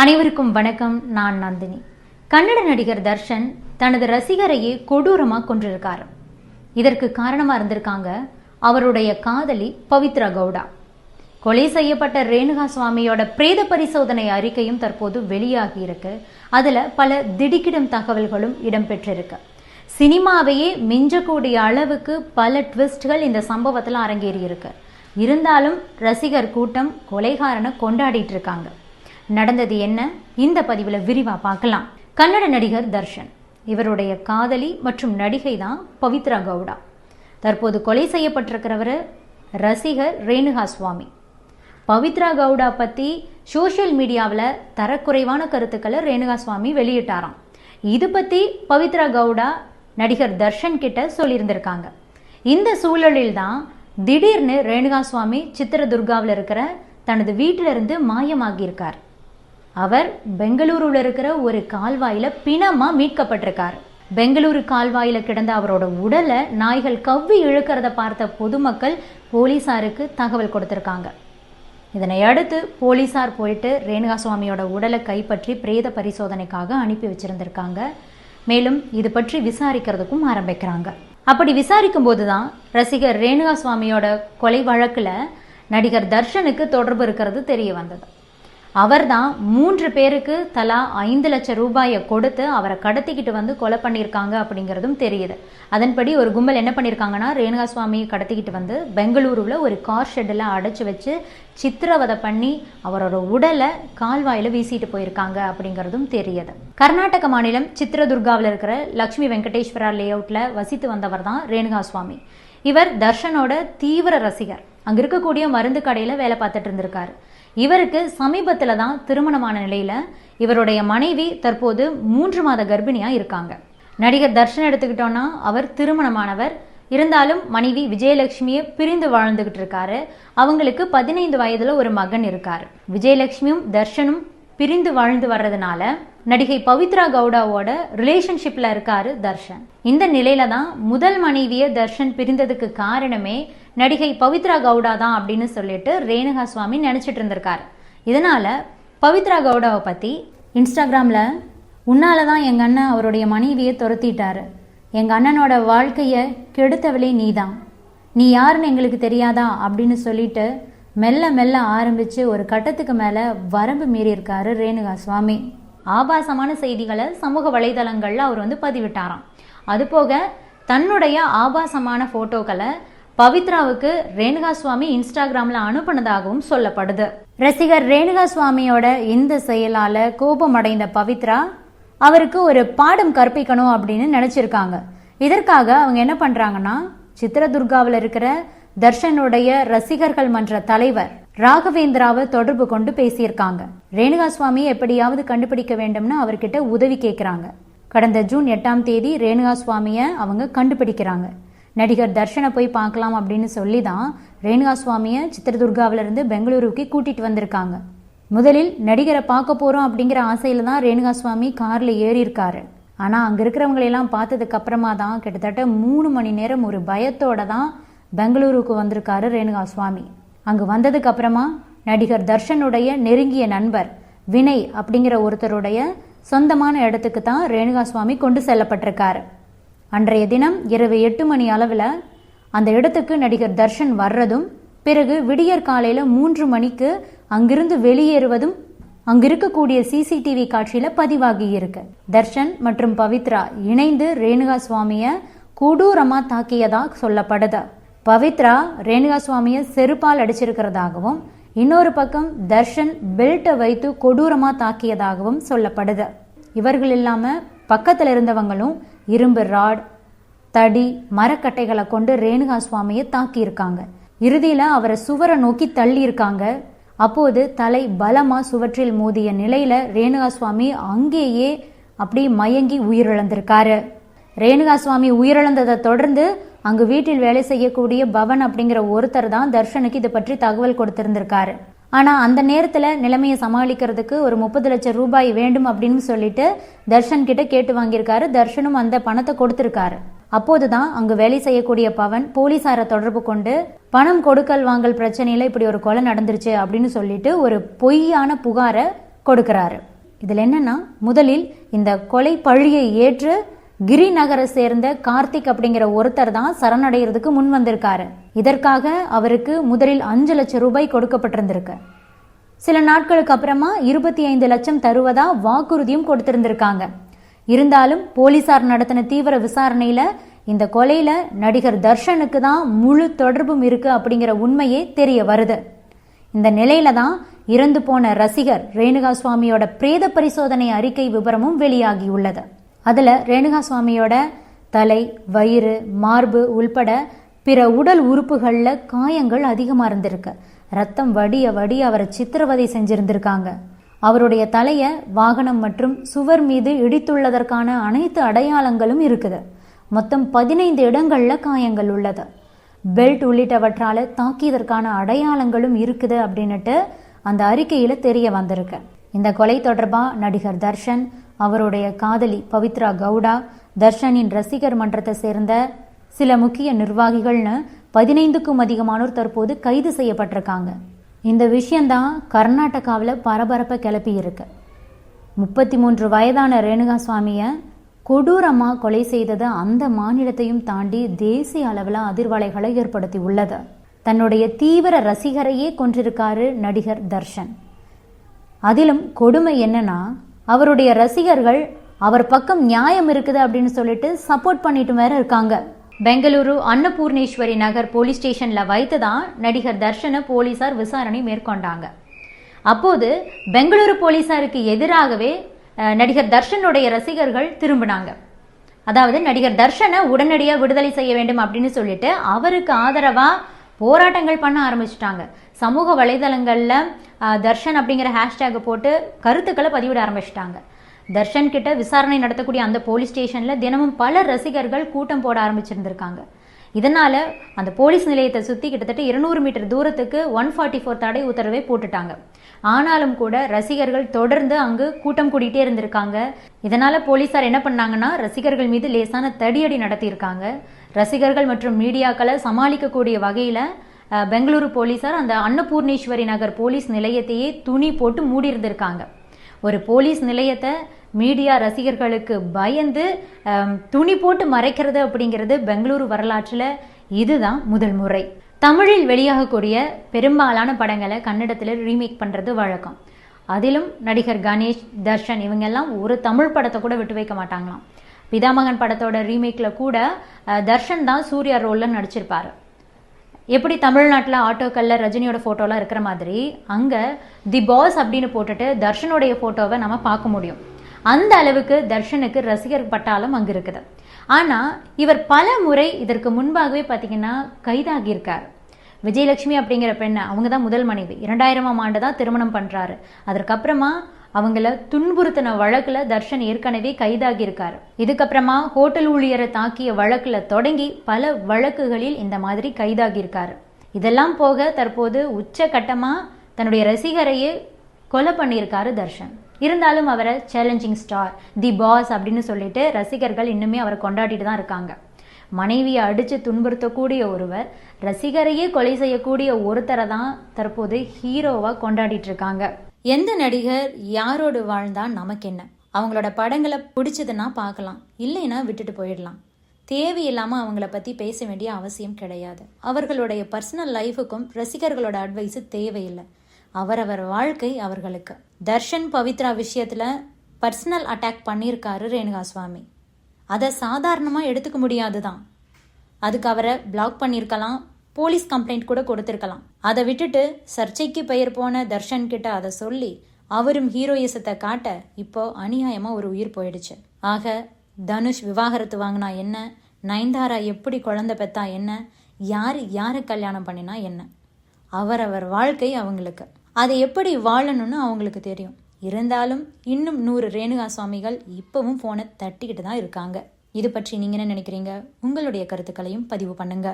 அனைவருக்கும் வணக்கம். நான் நந்தினி. கன்னட நடிகர் தர்ஷன் தனது ரசிகரையே கொடூரமாக கொண்டிருக்காரு இதற்கு காரணமாக இருந்திருக்காங்க அவருடைய காதலி பவித்ரா கவுடா. கொலை செய்யப்பட்ட ரேணுகா சுவாமியோட பிரேத பரிசோதனை அறிக்கையும் தற்போது வெளியாகி இருக்கு. அதுல பல திடுக்கிடும் தகவல்களும் இடம்பெற்றிருக்கு. சினிமாவையே மிஞ்சக்கூடிய அளவுக்கு பல ட்விஸ்ட்கள் இந்த சம்பவத்தில் அரங்கேறி இருக்கு. இருந்தாலும் ரசிகர் கூட்டம் கொலைகாரனை கொண்டாடிட்டு இருக்காங்க. நடந்தது என்ன? இந்த பதிவில் விரிவாக பார்க்கலாம். கன்னட நடிகர் தர்ஷன். இவருடைய காதலி மற்றும் நடிகை தான் பவித்ரா கவுடா. தற்போது கொலை செய்யப்பட்டிருக்கிறவர் ரசிகர் ரேணுகா சுவாமி. பவித்ரா கவுடா பற்றி சோஷியல் மீடியாவில் தரக்குறைவான கருத்துக்களை ரேணுகா சுவாமி வெளியிட்டாராம். இது பற்றி பவித்ரா கவுடா நடிகர் தர்ஷன் கிட்ட சொல்லியிருந்திருக்காங்க. இந்த சூழலில் தான் திடீர்னு ரேணுகா சுவாமி சித்திரதுர்காவில் இருக்கிற தனது வீட்டிலிருந்து மாயமாகியிருக்கார். அவர் பெங்களூருல இருக்கிற ஒரு கால்வாயில பிணமா மீட்கப்பட்டிருக்கார். பெங்களூரு கால்வாயில கிடந்த அவரோட உடலை நாய்கள் கவ்வி இழுக்கிறத பார்த்த பொதுமக்கள் போலீசாருக்கு தகவல் கொடுத்திருக்காங்க. இதனை அடுத்து போலீசார் போயிட்டு ரேணுகா சுவாமியோட உடலை கைப்பற்றி பிரேத பரிசோதனைக்காக அனுப்பி வச்சிருந்திருக்காங்க. மேலும் இது பற்றி விசாரிக்கிறதுக்கும் ஆரம்பிக்கிறாங்க. அப்படி விசாரிக்கும் போதுதான் ரசிகர் ரேணுகா சுவாமியோட கொலை வழக்குல நடிகர் தர்ஷனுக்கு தொடர்பு இருக்கிறது தெரிய வந்தது. அவர்தான் மூன்று பேருக்கு தலா ஐந்து லட்சம் ரூபாயை கொடுத்து அவரை கடத்திக்கிட்டு வந்து கொலை பண்ணியிருக்காங்க அப்படிங்கிறதும் தெரியுது. அதன்படி ஒரு கும்பல் என்ன பண்ணியிருக்காங்கன்னா ரேணுகா சுவாமியை கடத்திக்கிட்டு வந்து பெங்களூருவில் ஒரு கார் ஷெட்டில் அடைச்சி வச்சு சித்திரவதை பண்ணி அவரோட உடலை கால்வாயில் வீசிட்டு போயிருக்காங்க அப்படிங்கிறதும் தெரியுது. கர்நாடக மாநிலம் சித்திரதுர்காவில் இருக்கிற லக்ஷ்மி வெங்கடேஸ்வரா லே அவுட்டில் வசித்து வந்தவர் தான் ரேணுகா சுவாமி இவர் தர்ஷனோட தீவிர ரசிகர். அங்கே இருக்கக்கூடிய மருந்து கடையில் வேலை பார்த்துட்டு இருந்திருக்காரு. இவருக்கு சமீபத்தில் தான் திருமணமான நிலையில் இவருடைய மனைவி தற்போது மூன்று மாத கர்ப்பிணியாக இருக்காங்க. நடிகர் தர்ஷன் எடுத்துக்கிட்டோன்னா அவர் திருமணமானவர். இருந்தாலும் மனைவி விஜயலட்சுமியை பிரிந்து வாழ்ந்துகிட்டு இருக்காரு. அவங்களுக்கு பதினைந்து வயதுல ஒரு மகன் இருக்கார். விஜயலட்சுமியும் தர்ஷனும் பிரிந்து வாழ்ந்து வர்றதுனால நடிகை பவித்ரா கவுடாவோட ரிலேஷன்ஷிப்ல இருக்காரு தர்ஷன். இந்த நிலையில தான் முதல் மனைவியை தர்ஷன் பிரிந்ததுக்கு காரணமே நடிகை பவித்ரா கவுடா தான் அப்படின்னு சொல்லிட்டு ரேணுகா சுவாமி நினச்சிட்டு இருந்திருக்காரு. இதனால் பவித்ரா கவுடாவை பற்றி இன்ஸ்டாகிராமில் உன்னால தான் எங்கள் அண்ணன் அவருடைய மனைவியை துரத்திட்டாரு. எங்கள் அண்ணனோட வாழ்க்கையை கெடுத்தவளே நீதான். நீ யாருன்னு எங்களுக்கு தெரியாதா? அப்படின்னு சொல்லிட்டு மெல்ல மெல்ல ஆரம்பித்து ஒரு கட்டத்துக்கு மேலே வரம்பு மீறியிருக்காரு ரேணுகா சுவாமி. ஆபாசமான செய்திகளை சமூக வலைதளங்களில் அவர் வந்து பதிவிட்டாராம். அது போக தன்னுடைய ஆபாசமான ஃபோட்டோக்களை பவித்ராவுக்கு ரேணுகா சுவாமி இன்ஸ்டாகிராம்ல அனுப்பினதாகவும் சொல்லப்படுது. ரசிகர் ரேணுகா சுவாமியோட இந்த செயலால கோபமடைந்த பவித்ரா அவருக்கு ஒரு பாடம் கற்பிக்கணும் அப்படின்னு நினைச்சிருக்காங்க. இதற்காக அவங்க என்ன பண்றாங்கன்னா சித்திரதுர்காவில் இருக்கிற தர்ஷனுடைய ரசிகர்கள் மன்ற தலைவர் ராகவேந்திராவை தொடர்பு கொண்டு பேசியிருக்காங்க. ரேணுகா சுவாமி எப்படியாவது கண்டுபிடிக்க வேண்டும்னு அவர்கிட்ட உதவி கேட்கிறாங்க கடந்த ஜூன் எட்டாம் தேதி ரேணுகா சுவாமியை அவங்க கண்டுபிடிக்கிறாங்க. நடிகர் தர்ஷனை போய் பார்க்கலாம் அப்படின்னு சொல்லி தான் ரேணுகா சுவாமியை சித்திரதுர்காவிலிருந்து பெங்களூருக்கு கூட்டிகிட்டு வந்திருக்காங்க. முதலில் நடிகரை பார்க்க போகிறோம் அப்படிங்கிற ஆசையில் தான் ரேணுகா சுவாமி காரில் ஏறியிருக்காரு. ஆனால் அங்கே அங்க இருக்கிறவங்களெல்லாம் பார்த்ததுக்கு அப்புறமா தான் கிட்டத்தட்ட மூணு மணி நேரம் ஒரு பயத்தோட தான் பெங்களூருக்கு வந்திருக்காரு ரேணுகா சுவாமி. அங்கு வந்ததுக்கு அப்புறமா நடிகர் தர்ஷனுடைய நெருங்கிய நண்பர் வினய் அப்படிங்கிற ஒருத்தருடைய சொந்தமான இடத்துக்கு தான் ரேணுகா சுவாமி கொண்டு செல்லப்பட்டிருக்காரு. அன்றைய தினம் இரவு எட்டு மணி அளவில் அந்த இடத்துக்கு நடிகர் தர்ஷன் வர்றதும் பிறகு விடியற் காலையில் மூன்று மணிக்கு அங்கிருந்து வெளியேறுவதும் அங்கிருக்கக்கூடிய சிசிடிவி காட்சியில் பதிவாகி இருக்கு. தர்ஷன் மற்றும் பவித்ரா இணைந்து ரேணுகா சுவாமியை கொடூரமாக தாக்கியதா சொல்லப்படுது. பவித்ரா ரேணுகா சுவாமியை செருப்பால் அடிச்சிருக்கிறதாகவும் இன்னொரு பக்கம் தர்ஷன் பெல்ட்டை வைத்து கொடூரமாக தாக்கியதாகவும் சொல்லப்படுது. இவர்கள் இல்லாமல் பக்கத்தில் இருந்தவங்களும் இரும்பு ராட் தடி மரக்கட்டைகளை கொண்டு ரேணுகா சுவாமியை தாக்கியிருக்காங்க. இறுதியில் அவரை சுவரை நோக்கி தள்ளியிருக்காங்க. அப்போது தலை பலமாக சுவற்றில் மோதிய நிலையில் ரேணுகா சுவாமி அங்கேயே அப்படி மயங்கி உயிரிழந்திருக்காரு. ரேணுகா சுவாமி உயிரிழந்ததை தொடர்ந்து அங்கு வீட்டில் வேலை செய்யக்கூடிய பவன் அப்படிங்கிற ஒருத்தர் தான் தர்ஷனுக்கு இது பற்றி தகவல் கொடுத்திருந்திருக்காரு. ஆனால் அந்த நேரத்தில் நிலைமையை சமாளிக்கிறதுக்கு ஒரு முப்பது லட்சம் ரூபாய் வேண்டும் அப்படின்னு சொல்லிட்டு தர்ஷன் கிட்ட கேட்டு வாங்கியிருக்காரு. தர்ஷனும் அந்த பணத்தை கொடுத்துருக்காரு. அப்போதுதான் அங்கு வேலை செய்யக்கூடிய பவன் போலீசாரை தொடர்பு கொண்டு பணம் கொடுக்கல் வாங்கல் பிரச்சனையில இப்படி ஒரு கொலை நடந்துருச்சு அப்படின்னு சொல்லிட்டு ஒரு பொய்யான புகாரை கொடுக்கிறாரு. இதில் என்னன்னா முதலில் இந்த கொலை பழியை ஏற்று கிரிநகரை சேர்ந்த கார்த்திக் அப்படிங்கிற ஒருத்தர் தான் சரணடைகிறதுக்கு முன் வந்திருக்காரு. இதற்காக அவருக்கு முதலில் அஞ்சு லட்சம் ரூபாய் கொடுக்கப்பட்டிருந்திருக்கு. சில நாட்களுக்கு அப்புறமா இருபத்தி ஐந்து லட்சம் தருவதா வாக்குறுதியும் கொடுத்திருந்திருக்காங்க. இருந்தாலும் போலீசார் நடத்தின தீவிர விசாரணையில இந்த கொலையில நடிகர் தர்ஷனுக்கு தான் முழு தொடர்பும் இருக்கு அப்படிங்கிற உண்மையே தெரிய வருது. இந்த நிலையில தான் இறந்து போன ரசிகர் ரேணுகா சுவாமியோட பிரேத பரிசோதனை அறிக்கை விவரமும் வெளியாகியுள்ளது அதில் ரேணுகா சுவாமியோட தலை வயிறு மார்பு உள்பட பிற உடல் உறுப்புகளில் காயங்கள் அதிகமாக இருந்திருக்கு. ரத்தம் வடிய வடிய அவரை சித்திரவதை செஞ்சிருந்திருக்காங்க. அவருடைய தலையை வாகனம் மற்றும் சுவர் மீது இடித்துள்ளதற்கான அனைத்து அடையாளங்களும் இருக்குது. மொத்தம் பதினைந்து இடங்களில் காயங்கள் உள்ளது. பெல்ட் உள்ளிட்டவற்றால் தாக்கியதற்கான அடையாளங்களும் இருக்குது அப்படின்னுட்டு அந்த அறிக்கையில் தெரிய வந்திருக்கு. இந்த கொலை தொடர்பாக நடிகர் தர்ஷன் அவருடைய காதலி பவித்ரா கவுடா தர்ஷனின் ரசிகர் மன்றத்தை சேர்ந்த சில முக்கிய நிர்வாகிகள்னு பதினைந்துக்கும் அதிகமானோர் தற்போது கைது செய்யப்பட்டிருக்காங்க. இந்த விஷயந்தான் கர்நாடகாவில் பரபரப்பை கிளப்பி இருக்கு முப்பத்தி மூன்று வயதான ரேணுகா சுவாமியை கொடூரமாக கொலை செய்தது அந்த மாநிலத்தையும் தாண்டி தேசிய அளவில் அதிர்வலைகளை ஏற்படுத்தி உள்ளது. தன்னுடைய தீவிர ரசிகரையே கொன்றிருக்காரு நடிகர் தர்ஷன். அதிலும் கொடுமை என்னன்னா அவருடைய ரசிகர்கள் அவர் பக்கம் நியாயம் இருக்குது அப்படின்னு சொல்லிட்டு சப்போர்ட் பண்ணிட்டு வேற இருக்காங்க. பெங்களூரு அன்னபூர்ணேஸ்வரி நகர் போலீஸ் ஸ்டேஷன்ல வைத்து தான் நடிகர் தர்ஷனை போலீசார் விசாரணை மேற்கொண்டாங்க. அப்போது பெங்களூரு போலீசாருக்கு எதிராகவே நடிகர் தர்ஷனுடைய ரசிகர்கள் திரும்பினாங்க. அதாவது நடிகர் தர்ஷனை உடனடியாக விடுதலை செய்ய வேண்டும் அப்படின்னு சொல்லிட்டு அவருக்கு ஆதரவாக போராட்டங்கள் பண்ண ஆரம்பிச்சிட்டாங்க. சமூக வலைதளங்களில் தர்ஷன் அப்படிங்கிற ஹேஷ்டேக் போட்டு கருத்துக்களை பதிவிட ஆரம்பிச்சிட்டாங்க. தர்ஷன் கிட்ட விசாரணை நடத்தக்கூடிய அந்த போலீஸ் ஸ்டேஷனில் தினமும் பல ரசிகர்கள் கூட்டம் போட ஆரம்பிச்சிருந்திருக்காங்க. இதனால அந்த போலீஸ் நிலையத்தை சுத்தி கிட்டத்தட்ட இருநூறு மீட்டர் தூரத்துக்கு ஒன் ஃபார்ட்டி ஃபோர் தடை உத்தரவை போட்டுட்டாங்க. ஆனாலும் கூட ரசிகர்கள் தொடர்ந்து அங்கு கூட்டம் கூடிட்டே இருந்திருக்காங்க. இதனால போலீசார் என்ன பண்ணாங்கன்னா ரசிகர்கள் மீது லேசான தடியடி நடத்தியிருக்காங்க. ரசிகர்கள் மற்றும் மீடியாக்களை சமாளிக்கக்கூடிய வகையில் பெங்களூரு போலீசார் அந்த அன்னபூர்ணேஸ்வரி நகர் போலீஸ் நிலையத்தையே துணி போட்டு மூடி இருந்திருக்காங்க ஒரு போலீஸ் நிலையத்தை மீடியா ரசிகர்களுக்கு பயந்து துணி போட்டு மறைக்கிறது அப்படிங்கிறது பெங்களூரு வரலாற்றில் இதுதான் முதல் முறை. தமிழில் வெளியாகக்கூடிய பெரும்பாலான படங்களை கன்னடத்தில் ரீமேக் பண்ணுறது வழக்கம். அதிலும் நடிகர் கணேஷ் தர்ஷன் இவங்கெல்லாம் ஒரு தமிழ் படத்தை கூட விட்டு வைக்க மாட்டாங்களாம். பிதாமகன் படத்தோட ரீமேக்கில் கூட தர்ஷன் தான் சூர்யா ரோலில் நடிச்சிருப்பார். எப்படி தமிழ்நாட்டில் ஆட்டோக்களில் ரஜினியோட ஃபோட்டோலாம் இருக்கிற மாதிரி அங்கே தி பாஸ் அப்படின்னு போட்டுட்டு தர்ஷனுடைய ஃபோட்டோவை நம்ம பார்க்க முடியும். அந்த அளவுக்கு தர்ஷனுக்கு ரசிகர் பட்டாலும் அங்கே இருக்குது. ஆனால் இவர் பல முறை இதற்கு முன்பாகவே பார்த்தீங்கன்னா கைதாகியிருக்கார் விஜயலட்சுமி அப்படிங்கிற பெண்ணை அவங்க தான் முதல் மனைவி. இரண்டாயிரமாம் ஆண்டு தான் திருமணம் பண்ணுறாரு அதற்கப்புறமா அவங்கள துன்புறுத்தின வழக்குல தர்ஷன் ஏற்கனவே கைதாகியிருக்காரு. இதுக்கப்புறமா ஹோட்டல் ஊழியரை தாக்கிய வழக்குல தொடங்கி பல வழக்குகளில் இந்த மாதிரி கைதாகியிருக்காரு. இதெல்லாம் போக தற்போது உச்சகட்டமா தன்னுடைய ரசிகரையே கொலை பண்ணியிருக்காரு தர்ஷன். இருந்தாலும் அவரை சேலஞ்சிங் ஸ்டார் தி பாஸ் அப்படின்னு சொல்லிட்டு ரசிகர்கள் இன்னுமே அவரை கொண்டாடிட்டு தான் இருக்காங்க. மனைவியை அடித்து துன்புறுத்தக்கூடிய ஒருவர் ரசிகரையே கொலை செய்யக்கூடிய ஒருத்தரை தான் தற்போது ஹீரோவாக கொண்டாடிட்டு இருக்காங்க. எந்த நடிகர் யாரோடு வாழ்ந்தா நமக்கு என்ன அவங்களோட படங்களை பிடிச்சதுன்னா பார்க்கலாம். இல்லைன்னா விட்டுட்டு போயிடலாம். தேவையில்லாமல் அவங்கள பற்றி பேச வேண்டிய அவசியம் கிடையாது. அவர்களுடைய பர்சனல் லைஃபுக்கும் ரசிகர்களோட அட்வைஸு தேவையில்லை. அவரவர் வாழ்க்கை அவர்களுக்கு. தர்ஷன் பவித்ரா விஷயத்தில் பர்சனல் அட்டாக் பண்ணியிருக்காரு ரேணுகா சுவாமி அதை சாதாரணமாக எடுத்துக்க முடியாது தான் அதுக்கு அவரை பிளாக் பண்ணியிருக்கலாம். போலீஸ் கம்ப்ளைண்ட் கூட கொடுத்துருக்கலாம். அதை விட்டுட்டு சர்ச்சைக்கு பெயர் போன தர்ஷன் கிட்ட அதை சொல்லி அவரும் ஹீரோயிசத்தை காட்ட இப்போ அநியாயமா ஒரு உயிர் போயிடுச்சு. ஆக தனுஷ் விவாகரத்து வாங்கினா என்ன? நயன்தாரா எப்படி குழந்தை பெத்தா என்ன? யார் யாரை கல்யாணம் பண்ணினா என்ன? அவரவர் வாழ்க்கை அவங்களுக்கு. அதை எப்படி வாழணும்னு அவங்களுக்கு தெரியும். இருந்தாலும் இன்னும் நூறு ரேணுகா சுவாமிகள் இப்பவும் போனை தட்டிக்கிட்டு தான் இருக்காங்க. இது பற்றி நீங்க என்ன நினைக்கிறீங்க? உங்களுடைய கருத்துக்களையும் பதிவு பண்ணுங்க.